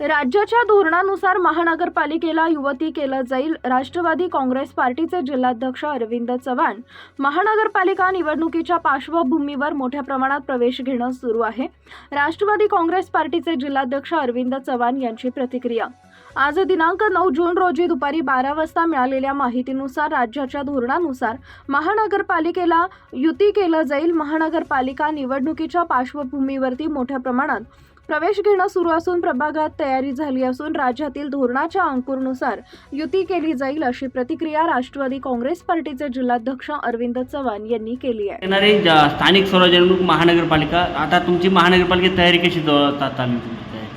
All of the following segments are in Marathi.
राज्याच्या धोरणानुसार महानगरपालिकेला युवती केलं जाईल. राष्ट्रवादी काँग्रेस पार्टीचे जिल्हाध्यक्ष अरविंद चव्हाण महानगरपालिका निवडणुकीच्या पार्श्वभूमीवर मोठ्या प्रमाणात प्रवेश घेणं सुरू आहे. राष्ट्रवादी काँग्रेस पार्टीचे जिल्हाध्यक्ष अरविंद चव्हाण यांची प्रतिक्रिया. आज दिनांक नऊ जून रोजी दुपारी बारा वाजता मिळालेल्या माहितीनुसार राज्याच्या धोरणानुसार महानगरपालिकेला युती केलं जाईल. महानगरपालिका निवडणुकीच्या पार्श्वभूमीवरती मोठ्या प्रमाणात प्रवेश घेणं सुरू असून प्रभागात तयारी झाली असून राज्यातील धोरणाच्या अंकुरनुसार युती केली जाईल अशी प्रतिक्रिया राष्ट्रवादी काँग्रेस पार्टीचे जिल्हाध्यक्ष अरविंद चव्हाण यांनी केली आहे. येणारे ज्या स्थानिक स्वराज्य निवडणूक महानगरपालिका आता तुमची महानगरपालिकेची तयारी कशी तुमची तयारी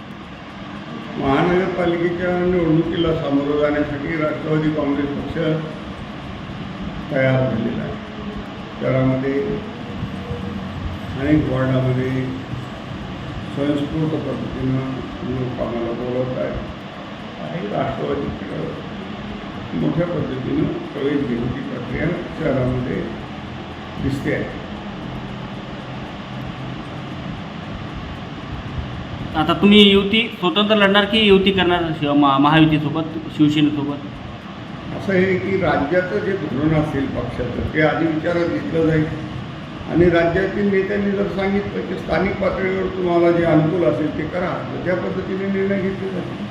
महानगरपालिकेच्या निवडणुकीला सामोरं जाण्यासाठी राष्ट्रवादी काँग्रेस पक्ष तयार झालेला आहे. शहरामध्ये अनेक वॉर्डामध्ये स्वयंस्फूर्त पद्धतीनं लोक आम्हाला बोलवत आहेत. आणि राष्ट्रवादीकडं मोठ्या पद्धतीनं प्रवेश घेण्याची प्रक्रिया शहरामध्ये दिसते आहे. आता तुम्ही युती स्वतंत्र लढणार की युती करणार शिव- महा- महायुतीसोबत शिवसेनेसोबत? असं आहे की राज्याचं जे धोरण असेल पक्षाचं ते आधी विचारात घेतलं जाईल. आणि राज्यातील नेत्यांनी जर सांगितलं की स्थानिक पातळीवर तुम्हाला जे अनुकूल असेल ते करा. तर त्या पद्धतीने निर्णय घेतले जातील.